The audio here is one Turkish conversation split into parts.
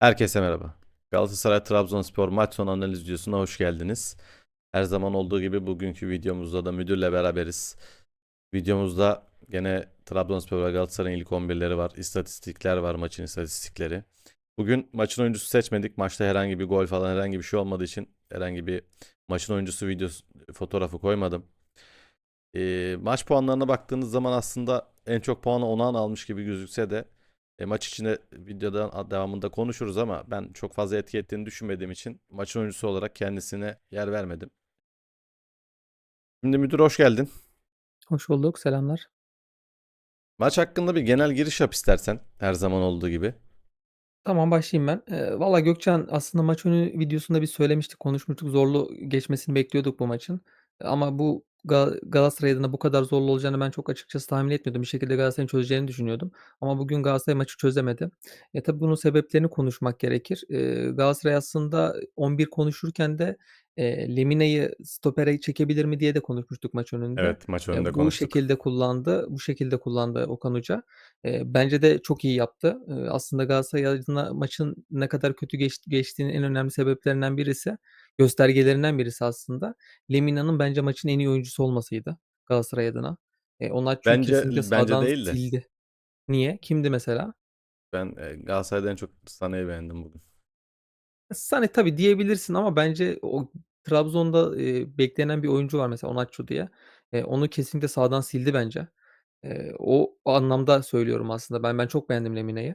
Herkese merhaba. Galatasaray Trabzonspor maç sonu analiz videosuna hoş geldiniz. Her zaman olduğu gibi bugünkü videomuzda da müdürle beraberiz. Videomuzda gene Trabzonspor ve Galatasaray'ın ilk 11'leri var. istatistikler var maçın istatistikleri. Bugün maçın oyuncusu seçmedik. Maçta herhangi bir gol falan herhangi bir şey olmadığı için herhangi bir maçın oyuncusu videosu fotoğrafı koymadım. Ee, maç puanlarına baktığınız zaman aslında en çok puanı Onana almış gibi gözükse de e, maç içinde videoda devamında konuşuruz ama ben çok fazla etki ettiğini düşünmediğim için maçın oyuncusu olarak kendisine yer vermedim. Şimdi müdür hoş geldin. Hoş bulduk. Selamlar. Maç hakkında bir genel giriş yap istersen her zaman olduğu gibi. Tamam başlayayım ben. Eee, valla Gökçen aslında maç önü videosunda bir söylemiştik, konuşmuştuk. Zorlu geçmesini bekliyorduk bu maçın. Ama bu Ga Galatasaray adına bu kadar zorlu olacağını ben çok açıkçası tahmin etmiyordum. Bir şekilde Galatasaray'ın çözeceğini düşünüyordum. Ama bugün Galatasaray maçı çözemedi. E, tabii bunun sebeplerini konuşmak gerekir. Eee, Galatasaray aslında 11 konuşurken de, eee, Lemina'yı stopere çekebilir mi diye de konuşmuştuk maç önünde. Evet maç önünde Eee, bu konuştuk. şekilde kullandı. Bu şekilde kullandı Okan Hoca. Eee, bence de çok iyi yaptı. Eee, aslında Galatasaray adına maçın ne kadar kötü geç geçtiğinin en önemli sebeplerinden birisi, göstergelerinden birisi aslında Lemina'nın bence maçın en iyi oyuncusu olmasıydı Galatasaray adına. Eee, Onaçu'yu Bence kesinlikle bence sahadan sildi. Niye? Kimdi mesela? ben e, Galatasaray'dan çok Sané'yi beğendim bugün. Sané tabii diyebilirsin ama bence o Trabzon'da, eee, beklenen bir oyuncu var mesela Onaçu diye. Eee, onu kesinlikle sahadan sildi bence. Eee, o o anlamda söylüyorum aslında. Ben ben çok beğendim Lemina'yı.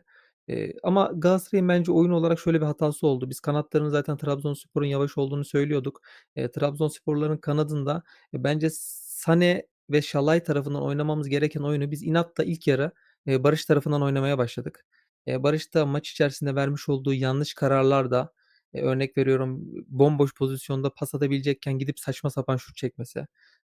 Ama Galatasaray'ın bence oyun olarak şöyle bir hatası oldu. Biz kanatların zaten Trabzonspor'un yavaş olduğunu söylüyorduk. Eee, Trabzonsporların kanadında, eee, bence Sané ve Şalay tarafından oynamamız gereken oyunu biz inatla ilk yarı, eee, Barış tarafından oynamaya başladık. Eee, Barış da maç içerisinde vermiş olduğu yanlış kararlarda, eee, örnek veriyorum, bomboş pozisyonda pas atabilecekken gidip saçma sapan şut çekmesi.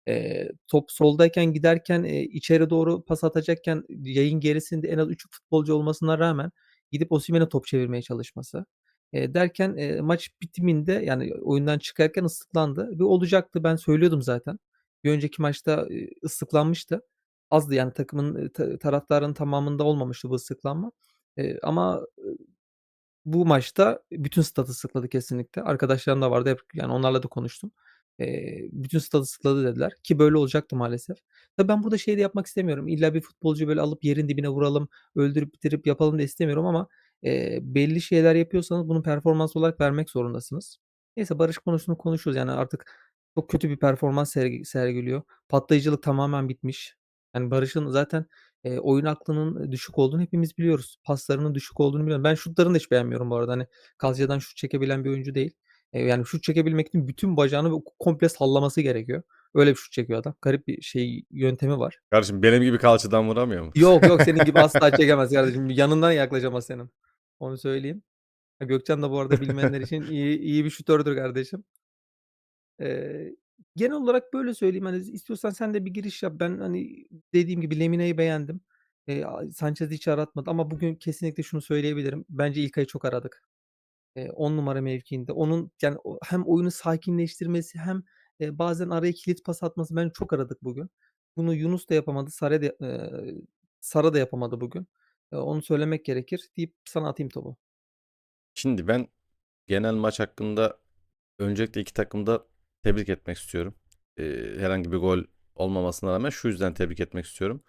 Eee, top soldayken giderken, eee, içeri doğru pas atacakken yayın gerisinde en az 3 futbolcu olmasına rağmen gidip Osimhen'e top çevirmeye çalışması. Eee, derken, eee, maç bitiminde, yani, oyundan çıkarken ıslıklandı ve olacaktı. Ben söylüyordum zaten. Bir önceki maçta, eee, ıslıklanmıştı. Azdı yani takımın, eee, ta taraftarın tamamında olmamıştı bu ıslıklanma. Eee, ama, ııı, bu maçta bütün stadı ıslıkladı kesinlikle. Arkadaşlarım da vardı. Hep yani onlarla da konuştum. Eee, bütün stadı ıslıkladı dediler ki böyle olacaktı maalesef. Tabii ben burada şey de yapmak istemiyorum. İlla bir futbolcuyu böyle alıp yerin dibine vuralım, öldürüp bitirip yapalım da istemiyorum ama, eee, belli şeyler yapıyorsanız bunu performans olarak vermek zorundasınız. Neyse Barış konusunu konuşuruz. Yani artık çok kötü bir performans sergi sergiliyor. Patlayıcılık tamamen bitmiş. Yani Barış'ın zaten, eee, oyun aklının düşük olduğunu hepimiz biliyoruz. Paslarının düşük olduğunu biliyorum. Ben şutlarını da hiç beğenmiyorum bu arada. Hani kalçadan şut çekebilen bir oyuncu değil. Eee, yani şut çekebilmek için bütün bacağını komple sallaması gerekiyor. Öyle bir şut çekiyor adam. Garip bir şey, yöntemi var. Kardeşim benim gibi kalçadan vuramıyor mu? Yok, yok senin gibi asla çekemez kardeşim. Yanından yaklaşamaz senin. Onu söyleyeyim. Gökçen de bu arada bilmeyenler için iyi iyi bir şutördür kardeşim. Eee, genel olarak böyle söyleyeyim. Hani istiyorsan sen de bir giriş yap. Ben, hani, dediğim gibi Lemina'yı beğendim. Eee, a Sanchez'i hiç aratmadı ama bugün kesinlikle şunu söyleyebilirim. Bence İlkay'ı çok aradık. Eee, 10 numara mevkiinde. Onun yani hem oyunu sakinleştirmesi hem, bazen araya kilit pas atması bence çok aradık bugün. Bunu Yunus da yapamadı, Sare de Sara da yapamadı bugün. Onu söylemek gerekir deyip sana atayım topu. Şimdi ben genel maç hakkında öncelikle iki takımı da tebrik etmek istiyorum. Herhangi bir gol olmamasına rağmen şu yüzden tebrik etmek istiyorum.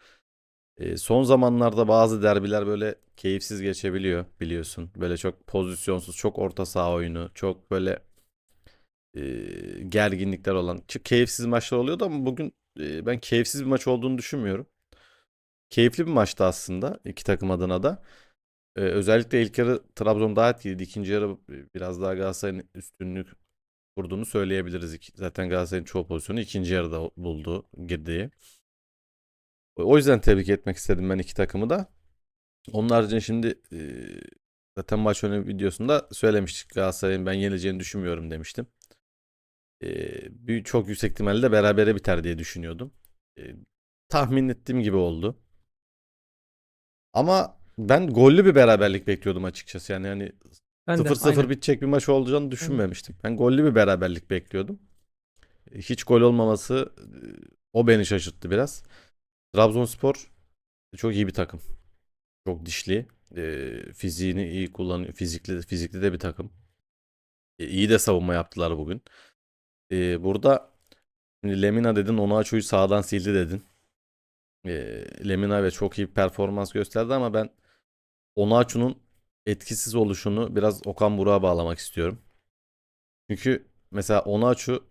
Ee, son zamanlarda bazı derbiler böyle keyifsiz geçebiliyor biliyorsun. Böyle çok pozisyonsuz, çok orta saha oyunu, çok böyle e, gerginlikler olan, çok keyifsiz maçlar oluyordu ama bugün e, ben keyifsiz bir maç olduğunu düşünmüyorum. Keyifli bir maçtı aslında iki takım adına da. Ee, özellikle ilk yarı Trabzon daha etkiliydi. İkinci yarı biraz daha Galatasaray'ın üstünlük kurduğunu söyleyebiliriz. Zaten Galatasaray'ın çoğu pozisyonu ikinci yarıda buldu girdiği. O yüzden tebrik etmek istedim ben iki takımı da. Onun haricinde şimdi e, zaten maç önü videosunda söylemiştik. Galatasaray'ın ben yenileceğini düşünmüyorum demiştim. E, bir, çok yüksek ihtimalle berabere biter diye düşünüyordum. E, tahmin ettiğim gibi oldu. Ama ben gollü bir beraberlik bekliyordum açıkçası. Yani de 0-0 aynen. bitecek bir maç olacağını düşünmemiştim. Ben gollü bir beraberlik bekliyordum. Hiç gol olmaması o beni şaşırttı biraz. Trabzonspor çok iyi bir takım. Çok dişli. Eee, fiziğini iyi kullanıyor. Fizikli fizikli de bir takım. E, iyi de savunma yaptılar bugün. Eee, burada şimdi Lemina dedin, Onuachu'yu sağdan sildi dedin. Eee, Lemina evet çok iyi performans gösterdi ama ben Onuachu'nun etkisiz oluşunu biraz Okan Burak'a bağlamak istiyorum. Çünkü mesela Onuachu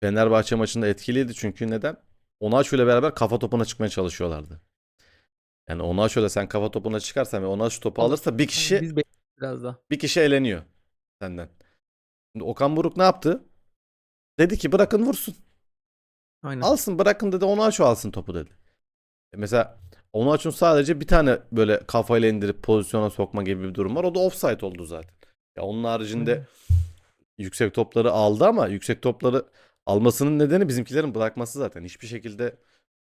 Fenerbahçe maçında etkiliydi çünkü neden? Onuachu ile beraber kafa topuna çıkmaya çalışıyorlardı. Yani Onuachu ile sen kafa topuna çıkarsan ve Onuachu topu alırsa bir kişi Biz bekliyoruz biraz da. bir kişi eleniyor senden. Şimdi Okan Buruk ne yaptı? Dedi ki bırakın vursun. Aynen. Alsın bırakın dedi Onuachu alsın topu dedi. E Mesela Onuachu'nun sadece bir tane böyle kafayla indirip pozisyona sokma gibi bir durum var. O da offside oldu zaten. Ya onun haricinde yüksek topları aldı ama yüksek topları almasının nedeni bizimkilerin bırakması zaten. Hiçbir şekilde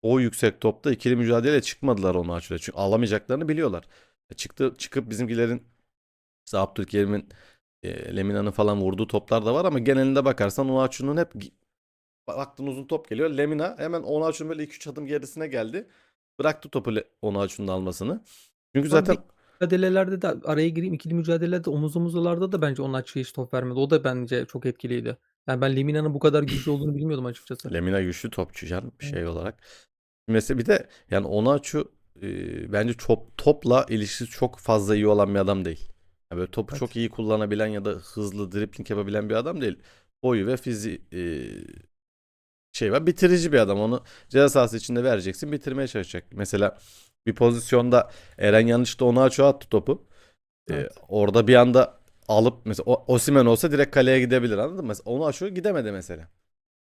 o yüksek topta ikili mücadele çıkmadılar Onuachu'yla. Çünkü alamayacaklarını biliyorlar. E Çıktı çıkıp bizimkilerin işte Abdülkerim'in e, Lemina'nın falan vurduğu toplar da var ama genelinde bakarsan Onuachu'nun hep baktın uzun top geliyor. Lemina hemen Onuachu'nun böyle 2-3 adım gerisine geldi. Bıraktı topu Onuachu'nun almasını. Çünkü zaten mücadelelerde de araya gireyim ikili mücadelelerde omuz omuzalarda da bence Onuachu'ya hiç top vermedi. O da bence çok etkiliydi. Yani ben Lemina'nın bu kadar güçlü olduğunu bilmiyordum açıkçası. Lemina güçlü topçu canım Evet. şey olarak. Mesela bir de yani Onuachu e, bence top, topla ilişkisi çok fazla iyi olan bir adam değil. Yani böyle topu Evet. çok iyi kullanabilen ya da hızlı dribling yapabilen bir adam değil. Boyu ve fizi e, şey var. Bitirici bir adam. Onu ceza sahası içinde vereceksin. Bitirmeye çalışacak. Mesela bir pozisyonda Eren yanlışta Onuachu'ya attı topu. E, Evet. orada bir anda alıp mesela O- Osimhen olsa direkt kaleye gidebilir anladın mı? Mesela Onuachu gidemedi mesela.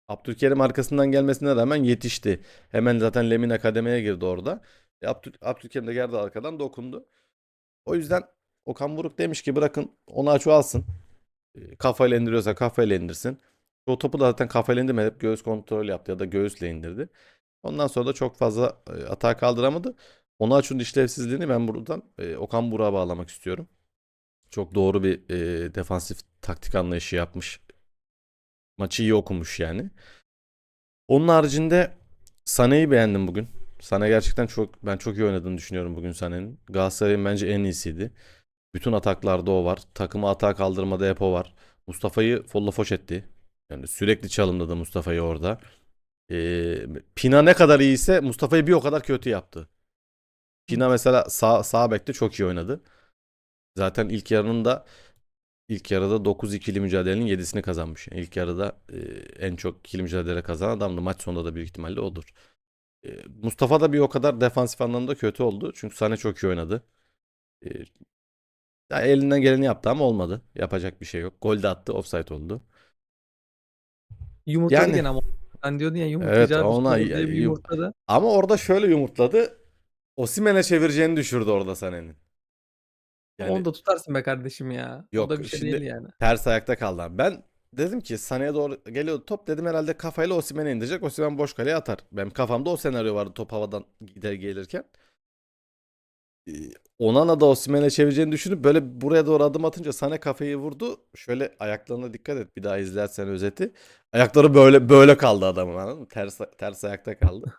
Abdülkerim arkasından gelmesine rağmen yetişti. Hemen zaten Lemina kademeye girdi orada. E, Abdül, Abdülkerim de geldi arkadan dokundu. O yüzden Okan Buruk demiş ki bırakın Onuachu alsın. E, Kafayla indiriyorsa kafayla indirsin. O topu da zaten kafayla indirmedi. Hep göğüs kontrol yaptı ya da göğüsle indirdi. Ondan sonra da çok fazla e, kaldıramadı. Onuachu'nun işlevsizliğini ben buradan e, Okan Buruk'a bağlamak istiyorum. Çok doğru bir e, defansif taktik anlayışı yapmış. Maçı iyi okumuş yani. Onun haricinde Sané'yi beğendim bugün. Sané gerçekten çok ben çok iyi oynadığını düşünüyorum bugün Sané'nin. Galatasaray'ın bence en iyisiydi. Bütün ataklarda o var. Takımı atağa kaldırmada hep o var. Mustafa'yı folla foş etti. Yani sürekli çalımladı Mustafa'yı orada. Ee, Pina ne kadar iyiyse Mustafa'yı bir o kadar kötü yaptı. Pina mesela sağ, sağ bekte çok iyi oynadı. Zaten ilk yarının da ilk yarıda 9 ikili mücadelenin 7'sini kazanmış. Yani ilk yarıda e, en çok ikili mücadele kazanan adamdı. Maç sonunda da büyük ihtimalle odur. E, Mustafa da bir o kadar defansif anlamda kötü oldu. Çünkü Sane çok iyi oynadı. E, ya elinden geleni yaptı ama olmadı. Yapacak bir şey yok. Gol de attı. Offside oldu. Yumurtladı Yani- gene ama. Sen diyordun ya Evet yumurtlayacağı ona şey yum- yumurtladı. ama orada şöyle yumurtladı. Osimhen'e çevireceğini düşürdü orada Sane'nin. Yani Onu da tutarsın be kardeşim ya. Yok, o da bir şey şimdi- değil yani. ters ayakta kaldı. abi. Ben dedim ki Sané'ye doğru geliyordu top. Dedim herhalde kafayla Osimhen'e indirecek. Osimhen boş kaleye atar. Benim kafamda o senaryo vardı top havadan gider gelirken. Ee, Onana da Osimhen'e çevireceğini düşünüp böyle buraya doğru adım atınca Sané kafayı vurdu. Şöyle ayaklarına dikkat et bir daha izlersen özeti. Ayakları böyle böyle kaldı adamın anladın mı? Ters, ters ayakta kaldı.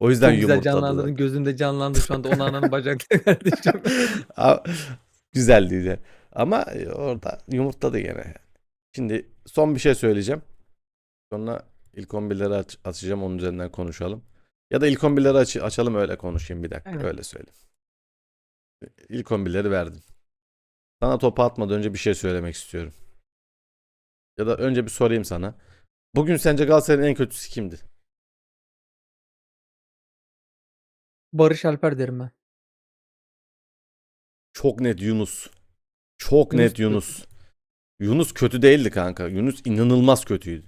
O yüzden Çok güzel canlandırdın. Gözümde canlandı şu anda Onana'nın bacakları kardeşim. Değil. Ama e, orada yumurtladı gene. Şimdi son bir şey söyleyeceğim. Sonra ilk 11'leri aç, açacağım onun üzerinden konuşalım. Ya da ilk 11'leri aç, açalım öyle konuşayım bir dakika. Aynen. Öyle söyleyeyim. İlk 11'leri verdim. Sana topu atmadan önce bir şey söylemek istiyorum. Ya da önce bir sorayım sana. Bugün sence Galatasaray'ın en kötüsü kimdi? Barış Alper derim ben. Çok net Yunus. Çok Yunus net kötü. Yunus. Yunus kötü değildi kanka. Yunus inanılmaz kötüydü.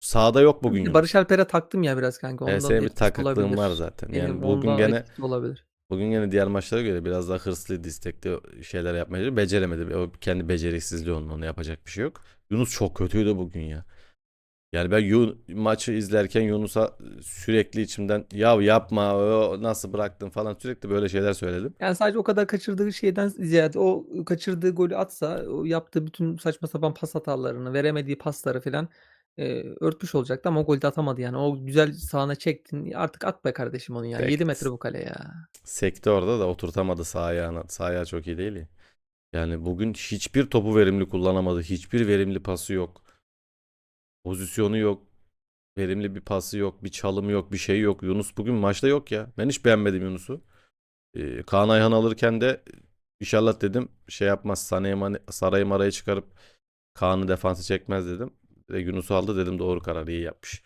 Sahada yok bugün Yunus. Barış Alper'e taktım ya biraz kanka. Ondan Evet, bir olabilir. var zaten. Benim Yani bugün ondan gene olabilir. bugün gene diğer maçlara göre biraz daha hırslıydı, istekli şeyler yapmaya. Beceremedi. O kendi beceriksizliği onun. Ona yapacak bir şey yok. Yunus çok kötüydü bugün ya. Yani ben Yu- maçı izlerken Yunus'a sürekli içimden ya yapma o nasıl bıraktın falan sürekli böyle şeyler söyledim. Yani sadece o kadar kaçırdığı şeyden ziyade o kaçırdığı golü atsa o yaptığı bütün saçma sapan pas hatalarını, veremediği pasları filan eee, örtmüş olacaktı ama o golü de atamadı yani. O güzel sağına çektin. Artık at be kardeşim onu ya. 7 Tek metre bu kale ya. sekti orada da oturtamadı sağ ayağına. Sağ ayağı çok iyi değil ya. Yani bugün hiçbir topu verimli kullanamadı. Hiçbir verimli pası yok. Pozisyonu yok. Verimli bir pası yok. Bir çalımı yok. Bir şey yok. Yunus bugün maçta yok ya. Ben hiç beğenmedim Yunus'u. Ee, Kaan Ayhan alırken de inşallah dedim şey yapmaz. Sane'yi Saray'ı Maray'ı çıkarıp Kaan'ı defansı çekmez dedim. Ve Yunus'u aldı dedim doğru karar iyi yapmış.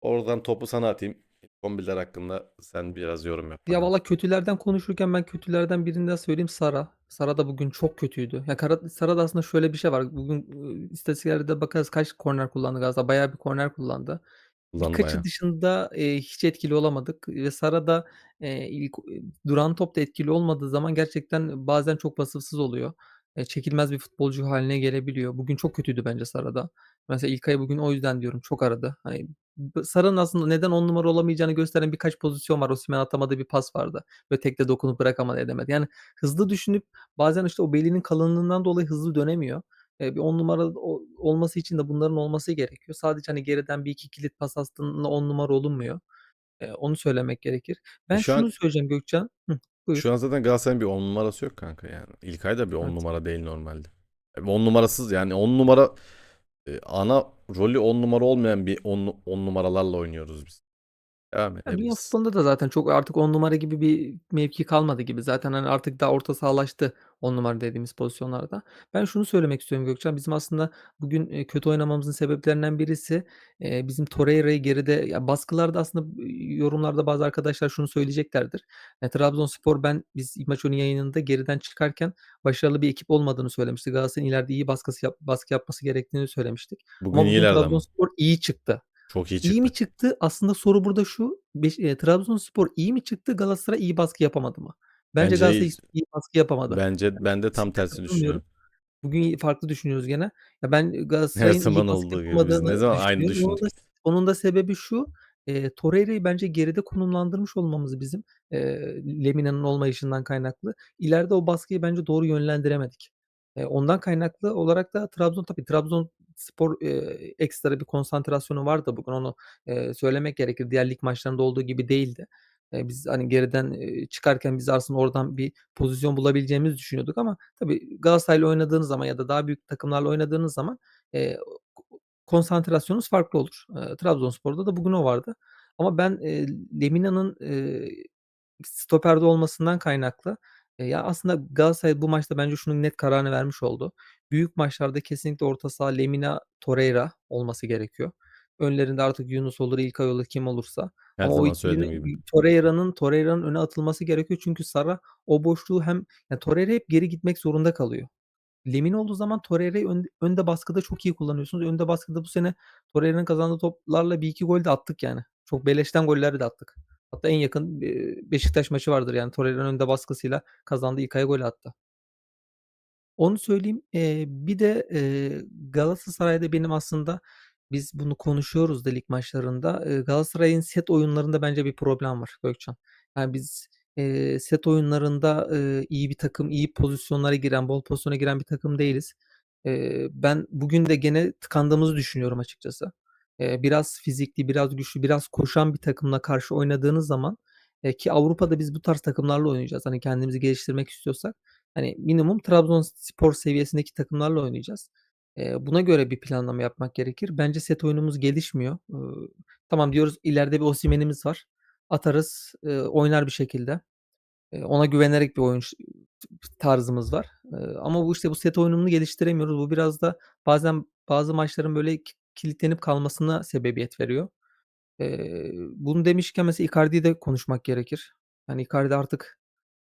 Oradan topu sana atayım. Kombiller hakkında sen biraz yorum yap. Ya bana. valla kötülerden konuşurken ben kötülerden birini daha söyleyeyim Sara. Sara da bugün çok kötüydü. Ya Kara Sara'da aslında şöyle bir şey var. Bugün, ııı, istatistiklere de bakarız kaç korner kullandı Galatasaray. Bayağı bir korner kullandı. Kullandı Birkaçı bayağı. dışında, eee, hiç etkili olamadık ve Sara da, eee, ilk duran topta etkili olmadığı zaman gerçekten bazen çok vasıfsız oluyor. Eee, çekilmez bir futbolcu hâline gelebiliyor. Bugün çok kötüydü bence Sara da. Mesela İlkay'ı bugün o yüzden diyorum çok aradı. Hani Sara'nın aslında neden 10 numara olamayacağını gösteren birkaç pozisyon var. Osimhen atamadığı bir pas vardı. Böyle tekte dokunup bırakamadı, edemedi. Yani hızlı düşünüp bazen işte o belinin kalınlığından dolayı hızlı dönemiyor. Eee, bir 10 numara olması için de bunların olması gerekiyor. Sadece, hani, geriden 1-2 kilit pas attığında 10 numara olunmuyor. Eee, onu söylemek gerekir. E Ben şu şunu an söyleyeceğim Gökçen Hıh, buyur. şu an zaten Galatasaray'ın bir 10 numarası yok kanka yani. İlkay da bir 10 Evet. numara değil normalde. E, 10 numarasız yani 10 numara e, ana rolü 10 numara olmayan bir 10 10 numaralarla oynuyoruz biz. Devam Ya, edebiliriz. futbolunda da zaten çok artık 10 numara gibi bir mevki kalmadı gibi. Zaten, hani, artık daha orta sahalaştı 10 numara dediğimiz pozisyonlarda. Ben şunu söylemek istiyorum Gökçen, bizim aslında bugün, eee, kötü oynamamızın sebeplerinden birisi, eee, bizim Torreira'yı geride ya, baskılarda aslında, ııı, yorumlarda bazı arkadaşlar şunu söyleyeceklerdir. Ya, Trabzonspor ben biz maç önü yayınında geriden çıkarken başarılı bir ekip olmadığını söylemiştik. Galatasaray'ın ileride iyi baskısı yap baskı yapması gerektiğini söylemiştik. Bugün Ama bugün iyilerdi ama. Trabzonspor iyi çıktı. Çok iyi İyi mi çıktı. Aslında soru burada şu, beş eee, Trabzonspor iyi mi çıktı, Galatasaray iyi baskı yapamadı mı? Bence Bence Galatasaray iyi. hiç iyi baskı yapamadı. Bence ben de tam Kesinlikle katılmıyorum. düşünüyorum. Bugün farklı düşünüyoruz gene. Ya, ben Her Galatasaray'ın iyi zaman baskı olduğu gibi. Biz ne yapamadığını zaman aynı düşünüyorum. Onun da onun da sebebi şu, eee, Torreira'yı bence geride konumlandırmış olmamız bizim, eee, Lemina'nın olmayışından kaynaklı. İleride o baskıyı bence doğru yönlendiremedik. Ondan kaynaklı olarak da Trabzon tabii Trabzonspor, eee, ekstra bir konsantrasyonu vardı bugün onu, eee, söylemek gerekir. Diğer lig maçlarında olduğu gibi değildi. Eee, biz, hani, geriden, eee, çıkarken biz aslında oradan bir pozisyon bulabileceğimizi düşünüyorduk ama tabii Galatasaray'la oynadığınız zaman ya da daha büyük takımlarla oynadığınız zaman, eee, ko konsantrasyonunuz farklı olur. Eee, Trabzonspor'da da bugün o vardı. Ama ben, eee, Lemina'nın, eee, stoperde olmasından kaynaklı, eee, ya, aslında Galatasaray bu maçta bence şunun net kararını vermiş oldu. Büyük maçlarda kesinlikle orta saha Lemina, Torreira olması gerekiyor. Önlerinde artık Yunus olur, İlkay olur, kim olursa Her ama o zaman ikilinin gibi. Torreira'nın Torreira'nın öne atılması gerekiyor. Çünkü Sara o boşluğu hem ya, Torreira hep geri gitmek zorunda kalıyor. Lemina olduğu zaman Torreira'yı ön önde baskıda çok iyi kullanıyorsunuz. Önde baskıda bu sene Torreira'nın kazandığı toplarla 1-2 gol de attık yani. Çok beleşten goller de attık. Hatta en yakın, Beşiktaş maçı vardır yani Torreira'nın önde baskısıyla kazandığı İlkay'a gol attı. Onu söyleyeyim. Eee, bir de, eee, Galatasaray'da benim aslında biz bunu konuşuyoruz da lig maçlarında. Eee, Galatasaray'ın set oyunlarında bence bir problem var Gökçen. Yani biz, eee, set oyunlarında, eee, iyi bir takım, iyi pozisyonlara giren, bol pozisyona giren bir takım değiliz. Eee, ben bugün de gene tıkandığımızı düşünüyorum açıkçası. Biraz fizikli, biraz güçlü, biraz koşan bir takımla karşı oynadığınız zaman, ki Avrupa'da biz bu tarz takımlarla oynayacağız. Hani kendimizi geliştirmek istiyorsak, hani minimum Trabzonspor seviyesindeki takımlarla oynayacağız. Buna göre bir planlama yapmak gerekir. Bence set oyunumuz gelişmiyor. Tamam diyoruz ileride bir Osimhen'imiz var. Atarız, oynar bir şekilde. Ona güvenerek bir oyun tarzımız var. Ama bu, işte, bu set oyununu geliştiremiyoruz. Bu biraz da bazen bazı maçların böyle kilitlenip kalmasına sebebiyet veriyor. Eee, bunu demişken mesela Icardi'yi de konuşmak gerekir. Hani Icardi artık,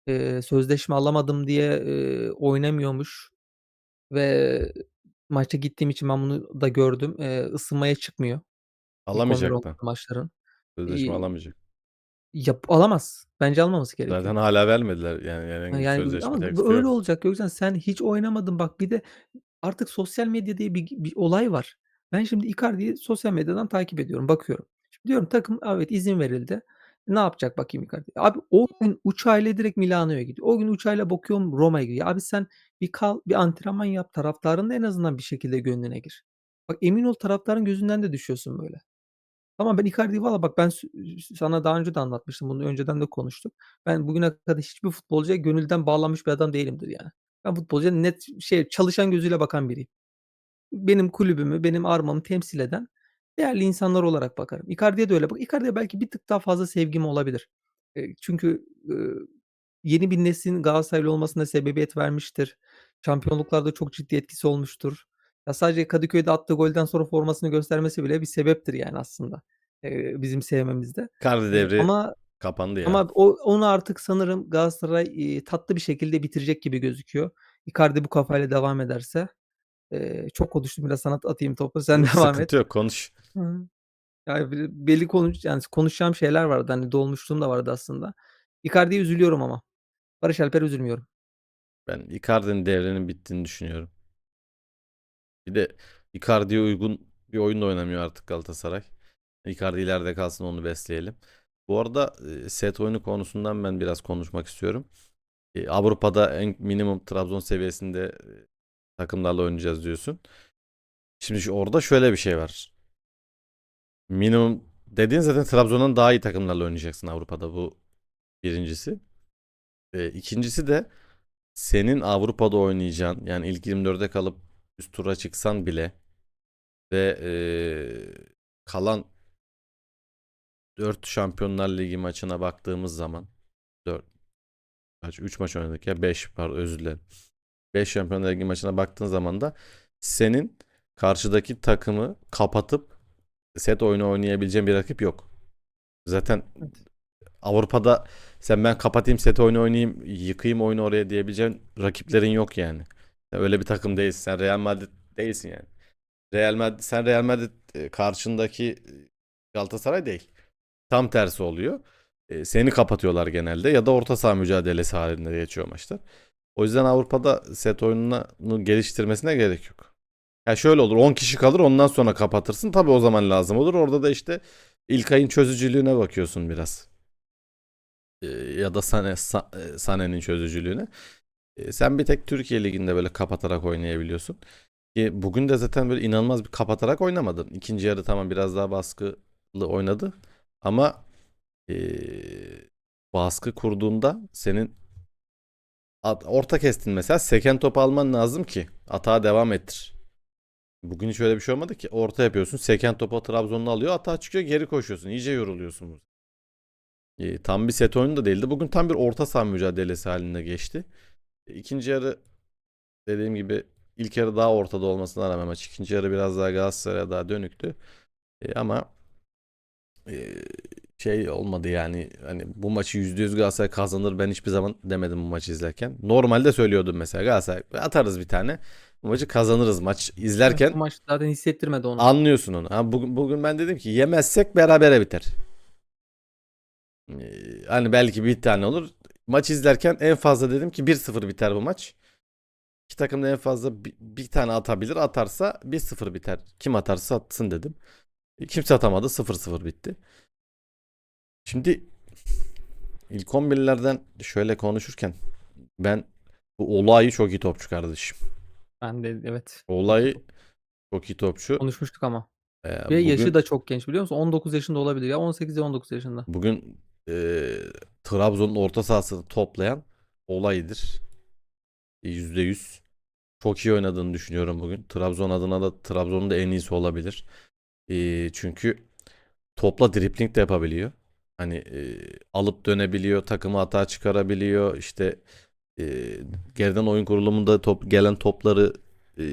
eee, sözleşme alamadım diye, eee, oynamıyormuş ve maça gittiğim için ben bunu da gördüm. Eee, ısınmaya çıkmıyor ilk 11 Alamayacak olmadığı da. maçların. Sözleşme İii, alamayacak. yap alamaz. Bence almaması gerekiyor. Zaten hâlâ vermediler yani Ha, herhangi bir yani sözleşme ama teklifi öyle yok. olacak Gökçen. Sen hiç oynamadın. Bak bir de artık sosyal medya diye bir bir olay var. Ben şimdi Icardi'yi sosyal medyadan takip ediyorum, bakıyorum. Şimdi diyorum takım evet izin verildi. Ne yapacak bakayım Icardi? Abi o gün uçağıyla direkt Milano'ya gidiyor. O gün uçağıyla bakıyorum Roma'ya gidiyor. Abi sen bir kal, bir antrenman yap. Taraftarın da en azından bir şekilde gönlüne gir. Bak emin ol taraftarın gözünden de düşüyorsun böyle. Tamam ben Icardi'yi valla bak ben s sana daha önce de anlatmıştım. Bunu önceden de konuştuk. Ben bugüne kadar hiçbir futbolcuya gönülden bağlanmış bir adam değilimdir yani. Ben futbolcuya net şey çalışan gözüyle bakan biriyim. Benim kulübümü, benim armamı temsil eden değerli insanlar olarak bakarım. Icardi'ye de öyle. Bak Icardi'ye belki bir tık daha fazla sevgim olabilir. Eee, çünkü, ııı, yeni bir neslin Galatasaraylı olmasına sebebiyet vermiştir. Şampiyonluklarda çok ciddi etkisi olmuştur. Ya, sadece Kadıköy'de attığı golden sonra formasını göstermesi bile bir sebeptir yani aslında, eee, bizim sevmemizde. Eee, devri ama kapandı ya. ama o onu artık sanırım Galatasaray, iii, tatlı bir şekilde bitirecek gibi gözüküyor. Icardi bu kafayla devam ederse. Eee, çok konuştum biraz sana atayım topu. Sen devam et. Sıkıntı yok konuş. Hı hı. Ya, bir belli konuş yani konuşacağım şeyler vardı. Hani dolmuşluğum da vardı aslında. Icardi'ye üzülüyorum ama. Barış Alper'e üzülmüyorum. Ben Icardi'nin devrinin bittiğini düşünüyorum. Bir de Icardi'ye uygun bir oyun da oynamıyor artık Galatasaray. Icardi ileride kalsın onu besleyelim. Bu arada set oyunu konusundan ben biraz konuşmak istiyorum. Avrupa'da en minimum Trabzon seviyesinde takımlarla oynayacağız diyorsun. Şimdi orada şöyle bir şey var. Minimum dediğin zaten Trabzon'dan daha iyi takımlarla oynayacaksın Avrupa'da bu birincisi. E, ikincisi de senin Avrupa'da oynayacağın yani ilk 24'e kalıp üst tura çıksan bile ve e, kalan 4 Şampiyonlar Ligi maçına baktığımız zaman 4 kaç 3 maç oynadık ya 5 pardon özür dilerim. 5 Şampiyonlar Ligi maçına baktığın zaman da senin karşıdaki takımı kapatıp set oyunu oynayabileceğin bir rakip yok. Zaten Evet. Avrupa'da sen ben kapatayım set oyunu oynayayım, yıkayım oyunu oraya diyebileceğin rakiplerin yok yani. Sen öyle bir takım değilsin. Sen Real Madrid değilsin yani. Real Madrid sen Real Madrid e, karşındaki e, Galatasaray değil. Tam tersi oluyor. E, seni kapatıyorlar genelde ya da orta saha mücadelesi halinde geçiyor maçlar. O yüzden Avrupa'da set oyununu geliştirmesine gerek yok. Ya şöyle olur 10 kişi kalır ondan sonra kapatırsın. Tabii o zaman lazım olur. Orada da işte İlkay'ın çözücülüğüne bakıyorsun biraz. E, ya da Sane, Sa- e, Sane'nin çözücülüğüne. E, sen bir tek Türkiye Ligi'nde böyle kapatarak oynayabiliyorsun. Ki bugün de zaten böyle inanılmaz bir kapatarak oynamadın. İkinci yarı tamam biraz daha baskılı oynadı. Ama eee, baskı kurduğunda senin at- orta kestin mesela seken top alman lazım ki atağa devam ettir. Bugün hiç öyle bir şey olmadı ki. Orta yapıyorsun. Seken topu Trabzon'da alıyor. Atağa çıkıyor geri koşuyorsun. İyice yoruluyorsun. Eee, tam bir set oyunu da değildi. Bugün tam bir orta saha mücadelesi halinde geçti. E, İkinci yarı dediğim gibi ilk yarı daha ortada olmasına rağmen maç ikinci yarı biraz daha Galatasaray'a daha dönüktü. E, ama e, şey olmadı yani hani bu maçı %100 Galatasaray kazanır ben hiçbir zaman demedim bu maçı izlerken. Normalde söylüyordum mesela Galatasaray atarız bir tane. Bu maçı kazanırız maç Bu izlerken maç zaten hissettirmedi onu. anlıyorsun onu. Ha, bugün, bugün ben dedim ki yemezsek berabere biter. Ee, hani belki bir tane olur. Maç izlerken en fazla dedim ki 1-0 biter bu maç. İki takım da en fazla bir, bir tane atabilir. Atarsa 1-0 biter. Kim atarsa atsın dedim. Kimse atamadı. 0-0 bitti. Şimdi ilk 11'lerden şöyle konuşurken ben bu olayı çok iyi topçu kardeşim. Ben de evet. Olayı çok iyi topçu. Konuşmuştuk ama. Ee, Ve yaşı bugün- da çok genç biliyor musun? 19 yaşında olabilir ya 18 ya 19 yaşında. Bugün e, Trabzon'un orta sahasını toplayan olaydır. Yüzde yüz. Çok iyi oynadığını düşünüyorum bugün. Trabzon adına da Trabzon'un da en iyisi olabilir. E, çünkü topla dripling de yapabiliyor. Hani e, alıp dönebiliyor, takımı hata çıkarabiliyor. İşte e, geriden oyun kurulumunda top, gelen topları e,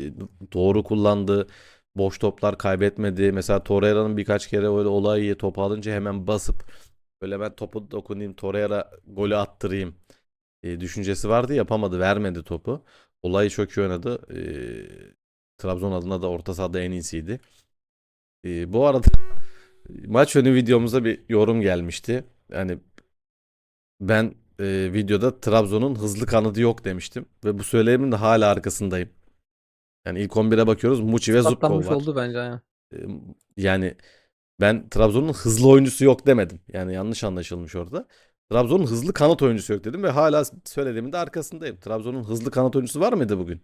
doğru kullandı. Boş toplar kaybetmedi. Mesela Torreira'nın birkaç kere öyle olayı top alınca hemen basıp böyle ben topu dokunayım Torreira golü attırayım e, düşüncesi vardı yapamadı vermedi topu. Olayı çok iyi oynadı. E, Trabzon adına da orta sahada en iyisiydi. E, bu arada maç önü videomuza bir yorum gelmişti. Yani ben e, videoda Trabzon'un hızlı kanadı yok demiştim. Ve bu söyleyimin de hala arkasındayım. Yani ilk 11'e bakıyoruz. Muçi ve Zubkov var. oldu bence yani. E, Yani ben Trabzon'un hızlı oyuncusu yok demedim. Yani yanlış anlaşılmış orada. Trabzon'un hızlı kanat oyuncusu yok dedim ve hala söylediğimin de arkasındayım. Trabzon'un hızlı kanat oyuncusu var mıydı bugün?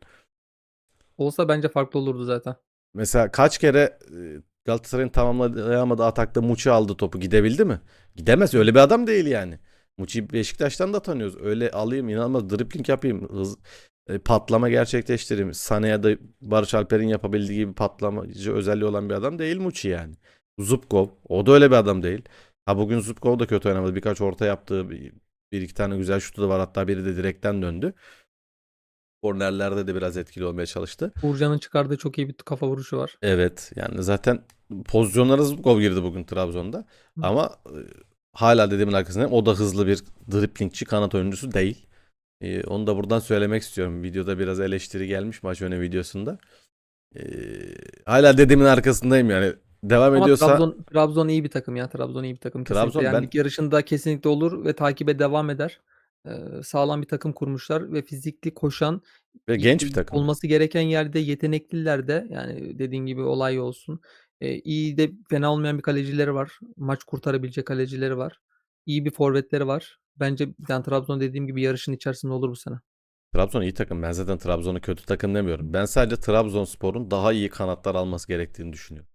Olsa bence farklı olurdu zaten. mesela kaç kere e, Galatasaray'ın tamamlayamadığı atakta Muçi aldı topu gidebildi mi? Gidemez. Öyle bir adam değil yani. Muçi'yi Beşiktaş'tan da tanıyoruz. Öyle alayım inanılmaz dribbling yapayım. Hız, e, patlama gerçekleştireyim. Sané ya da Barış Alper'in yapabildiği gibi patlamacı özelliği olan bir adam değil Muçi yani. Zubkov. O da öyle bir adam değil. Ha bugün Zubkov da kötü oynamadı. Birkaç orta yaptığı bir, bir iki tane güzel şutu da var. Hatta biri de direkten döndü. Kornerlerde de biraz etkili olmaya çalıştı. Uğurcan'ın çıkardığı çok iyi bir kafa vuruşu var. Evet yani zaten pozisyonlara Zubkov girdi bugün Trabzon'da. Hı. Ama e, hala dediğimin arkasında o da hızlı bir driplingçi kanat oyuncusu değil. E, onu da buradan söylemek istiyorum. Videoda biraz eleştiri gelmiş maç öne videosunda. E, hala dediğimin arkasındayım yani. Devam Ama ediyorsa Trabzon, Trabzon iyi bir takım ya. Trabzon iyi bir takım. Kesinlikle. Trabzon yani ben- yarışında kesinlikle olur ve takibe devam eder. Sağlam bir takım kurmuşlar ve fizikli koşan ve genç bir takım. olması gereken yerde yetenekliler de yani dediğin gibi olay olsun. Ee, iyi de fena olmayan bir kalecileri var. Maç kurtarabilecek kalecileri var. İyi bir forvetleri var. Bence yani Trabzon dediğim gibi yarışın içerisinde olur bu sene. Trabzon iyi takım. Ben zaten Trabzon'u kötü takım demiyorum. Ben sadece Trabzonspor'un daha iyi kanatlar alması gerektiğini düşünüyorum.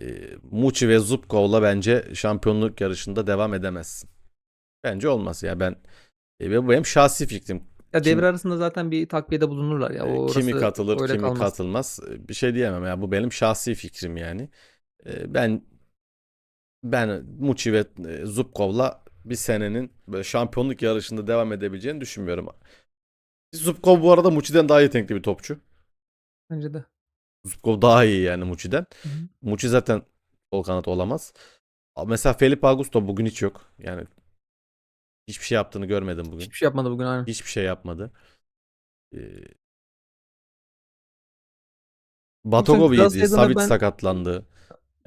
E, Muçi ve Zubkov'la bence şampiyonluk yarışında devam edemezsin. Bence olmaz ya ben e, bu benim şahsi fikrim. Ya Kim- devre arasında zaten bir takviyede bulunurlar ya. E, O kimi katılır, kimi kalmaz. katılmaz e, bir şey diyemem ya bu benim şahsi fikrim yani. E, ben ben Muçi ve e, Zubkov'la bir senenin böyle şampiyonluk yarışında devam edebileceğini düşünmüyorum. Zubkov bu arada Muçi'den daha yetenekli bir topçu. Bence de. Zubkov daha iyi yani Muçi'den. Hı hı. Muçi zaten sol kanat olamaz. Mesela Felipe Augusto bugün hiç yok. Yani hiçbir şey yaptığını görmedim bugün. Hiçbir şey yapmadı bugün aynen. Hiçbir şey yapmadı. Ee. Galatasaray'dan da Savic ben- sakatlandı.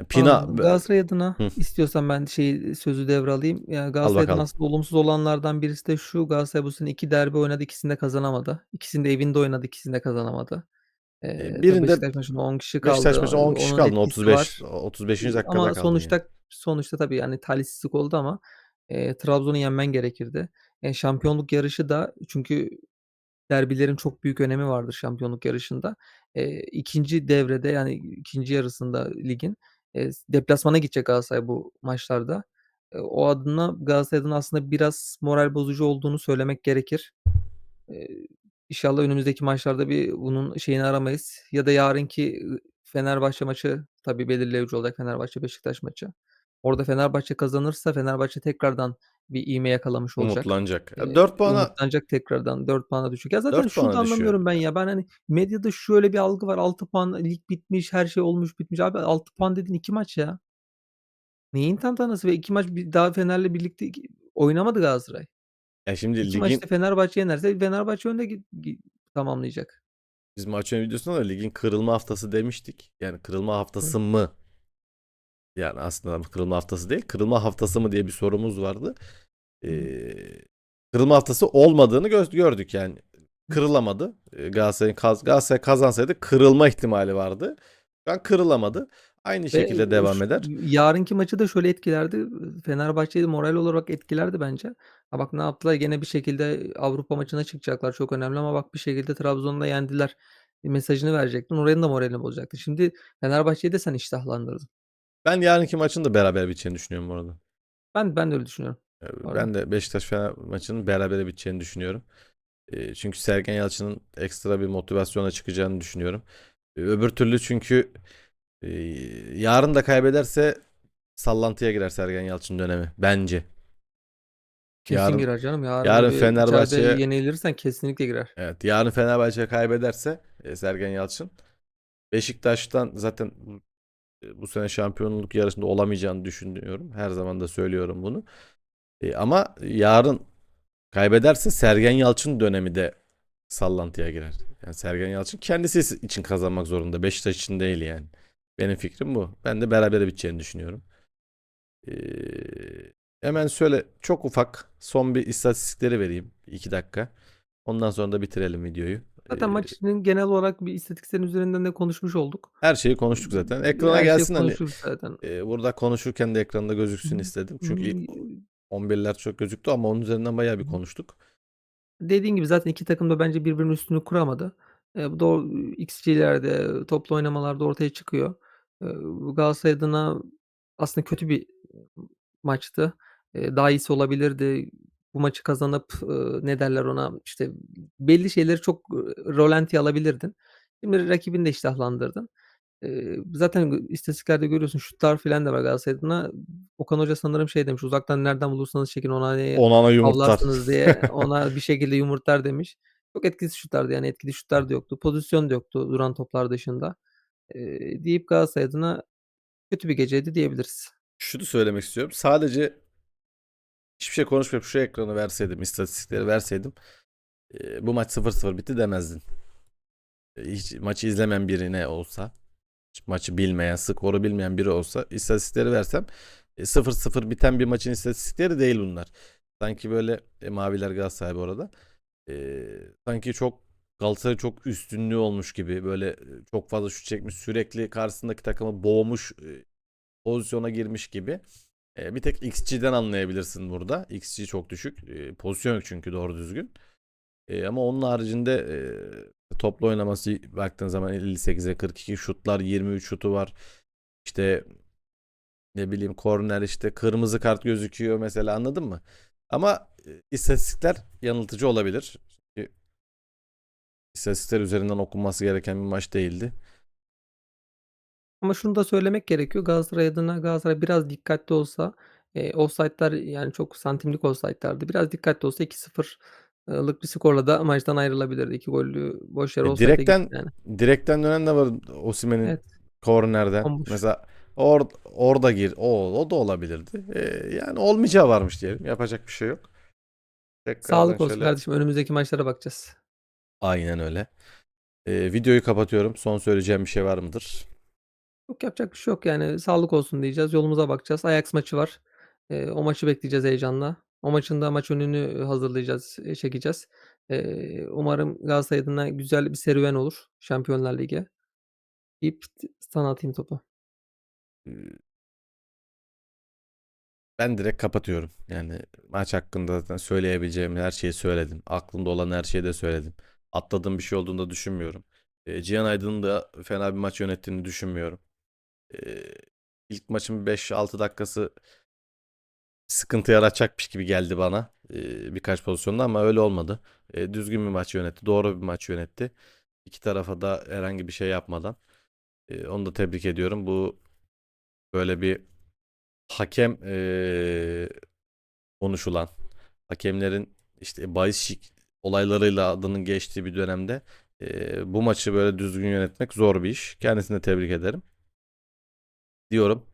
Pina Aa, Galatasaray adına Hı. istiyorsan ben şey sözü devralayım. Yani Galatasaray'dan bakalım. aslında olumsuz olanlardan birisi de şu. Galatasaray bu sene iki derbi oynadı. ikisini de kazanamadı. İkisini de evinde oynadı. ikisini de kazanamadı. Ee, tabii birinde Beşiktaş maçında 10 kişi kaldı. Beşiktaş maçında 10 kişi kaldı. etkisi 35 var. 35. dakikada Ama kaldı. sonuçta yani. sonuçta tabii yani talihsizlik oldu ama e, Trabzon'u yenmen gerekirdi. E, şampiyonluk yarışı da çünkü derbilerin çok büyük önemi vardır şampiyonluk yarışında. E, ikinci devrede yani ikinci yarısında ligin e, deplasmana gidecek Galatasaray bu maçlarda. E, o adına Galatasaray aslında biraz moral bozucu olduğunu söylemek gerekir. E, inşallah önümüzdeki maçlarda bir bunun şeyini aramayız. Ya da yarınki Fenerbahçe maçı tabii belirleyici olacak Fenerbahçe Beşiktaş maçı. Orada Fenerbahçe kazanırsa Fenerbahçe tekrardan bir ivme yakalamış olacak. Umutlanacak. Eee, 4 puana umutlanacak tekrardan 4 puana düşecek. Ya zaten 4 şunu da düşüyor. anlamıyorum ben ya. Ben hani medyada şöyle bir algı var. 6 puan lig bitmiş, her şey olmuş, bitmiş. Abi 6 puan dediğin 2 maç ya. Neyin tantanası ve 2 maç daha Fener'le birlikte iki- oynamadı Galatasaray. ya şimdi 2 ligin maçta Fenerbahçe yenerse Fenerbahçe önde tamamlayacak. biz maç videosunda da ligin kırılma haftası demiştik. Yani kırılma haftası mı? Yani aslında kırılma haftası değil, kırılma haftası mı diye bir sorumuz vardı. Ee, kırılma haftası olmadığını gö- gördük yani. Kırılamadı. Ee, Galatasaray'ın kaz Galatasaray kazansaydı kırılma ihtimali vardı. Şu an kırılamadı. Aynı Ve şekilde devam şu- eder. yarınki maçı da şöyle etkilerdi. Fenerbahçe'yi de moral olarak etkilerdi bence. Ha bak ne yaptılar? Gene bir şekilde Avrupa maçına çıkacaklar. Çok önemli ama bak bir şekilde Trabzon'da yendiler. Mesajını verecektin. Oranın da moralini bozacaktı. Şimdi Fenerbahçe'yi de sen iştahlandırdın. Ben yarınki maçın da beraber biteceğini düşünüyorum bu arada. Ben ben de öyle düşünüyorum. Ee. Ben de Beşiktaş Fener maçının berabere biteceğini düşünüyorum. Ee, Çünkü Sergen Yalçın'ın ekstra bir motivasyona çıkacağını düşünüyorum. Ee, Öbür türlü çünkü e, yarın da kaybederse sallantıya girer Sergen Yalçın dönemi bence. Kesin Yarın- girer canım. Yarın, yarın bir Fenerbahçe- içeride yenilirsen kesinlikle girer. Evet, yarın Fenerbahçe kaybederse e, Sergen Yalçın Beşiktaş'tan zaten bu- e, bu sene şampiyonluk yarışında olamayacağını düşünüyorum. Her zaman da söylüyorum bunu. E, ama yarın kaybederse Sergen Yalçın dönemi de sallantıya girer. Yani Sergen Yalçın kendisi için kazanmak zorunda. Beşiktaş için değil yani. Benim fikrim bu. Ben de berabere biteceğini düşünüyorum. E, hemen şöyle çok ufak son bir istatistikleri vereyim. 2 dakika. Ondan sonra da bitirelim videoyu. Zaten Ee, maçın genel olarak bir istatistiklerin üzerinden de konuşmuş olduk. her şeyi konuştuk zaten. Ekrana Her gelsin hani. konuşuruz zaten. e, burada konuşurken de ekranda gözüksün istedim. Çünkü ilk Hmm, 11'ler çok gözüktü ama onun üzerinden bayağı bir konuştuk. Dediğin gibi zaten iki takım da bence birbirinin üstünü kuramadı. Eee, bu da o XG'lerde, toplu oynamalarda ortaya çıkıyor. Eee, Galatasaray adına aslında kötü bir maçtı. Eee, daha iyisi olabilirdi. Bu maçı kazanıp, ııı, ne derler ona, işte, belli şeyleri çok, rolantiye alabilirdin. Şimdi rakibini de iştahlandırdın. Eee, zaten istatistiklerde görüyorsun şutlar filan da var Galatasaray adına. Okan Hoca sanırım şey demiş, "Uzaktan nereden bulursanız çekin, Onane'yi Onana yumurtlar. avlarsınız." diye ona bir şekilde yumurtlar demiş. Çok etkisiz şutlardı, yani etkili şutlar da yoktu. Pozisyon da yoktu duran toplar dışında. Eee, deyip Galatasaray adına kötü bir geceydi diyebiliriz. Şunu söylemek istiyorum. Sadece hiçbir şey konuşmayıp şu ekranı verseydim, istatistikleri verseydim, eee, bu maç 0-0 bitti demezdin. Eee, hiç maçı izlemeyen birine olsa, maçı bilmeyen, skoru bilmeyen biri olsa istatistikleri versem, eee, 0-0 biten bir maçın istatistikleri değil bunlar. Sanki böyle, eee, maviler Galatasaray bu arada. Eee, sanki çok Galatasaray çok üstünlüğü olmuş gibi böyle, eee, çok fazla şut çekmiş, sürekli karşısındaki takımı boğmuş, pozisyona girmiş gibi. Eee, bir tek XG'den anlayabilirsin burada. XG çok düşük. Eee, pozisyon yok çünkü doğru düzgün. Eee, ama onun haricinde, eee, toplu oynaması baktığın zaman 58'e 42 şutlar, 23 şutu var. İşte ne bileyim korner işte kırmızı kart gözüküyor mesela anladın mı? Ama, eee, istatistikler yanıltıcı olabilir. Çünkü istatistikler üzerinden okunması gereken bir maç değildi. Ama şunu da söylemek gerekiyor. Galatasaray adına Galatasaray biraz dikkatli olsa, eee, ofsaytlar yani çok santimlik ofsaytlardı. Biraz dikkatli olsa 2-0 ııı, lık bir skorla da maçtan ayrılabilirdi. 2 gollü boş yere E, ofsayta direkten yani. direkten dönen de var Osimhen'in Evet. kornerden. Bomboş. Mesela or orada gir. O o da olabilirdi. Eee, yani olmayacağı varmış diyelim. Yapacak bir şey yok. Tekrardan Sağlık olsun şöyle kardeşim. Önümüzdeki maçlara bakacağız. Aynen öyle. Eee, videoyu kapatıyorum. Son söyleyeceğim bir şey var mıdır? Yok yapacak bir şey yok yani. Sağlık olsun diyeceğiz. Yolumuza bakacağız. Ajax maçı var. Eee, o maçı bekleyeceğiz heyecanla. O maçın da maç önünü hazırlayacağız, eee, çekeceğiz. Eee, umarım Galatasaray adına güzel bir serüven olur Şampiyonlar Ligi. Deyip t sana atayım topu. Ben direkt kapatıyorum. Yani maç hakkında zaten söyleyebileceğim her şeyi söyledim. Aklımda olan her şeyi de söyledim. Atladığım bir şey olduğunu da düşünmüyorum. Eee, Cihan Aydın'ın da fena bir maç yönettiğini düşünmüyorum. Eee, ilk maçın 5-6 dakikası sıkıntı yaratacakmış gibi geldi bana. Birkaç pozisyonda ama öyle olmadı. Düzgün bir maç yönetti. Doğru bir maç yönetti. İki tarafa da herhangi bir şey yapmadan. Eee, onu da tebrik ediyorum. Bu böyle bir hakem konuşulan, hakemlerin işte bahis olaylarıyla adının geçtiği bir dönemde bu maçı böyle düzgün yönetmek zor bir iş. Kendisini de tebrik ederim. Diyorum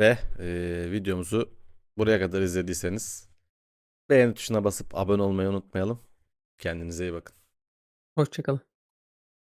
ve eee, videomuzu buraya kadar izlediyseniz beğeni tuşuna basıp abone olmayı unutmayalım. Kendinize iyi bakın. Hoşça kalın.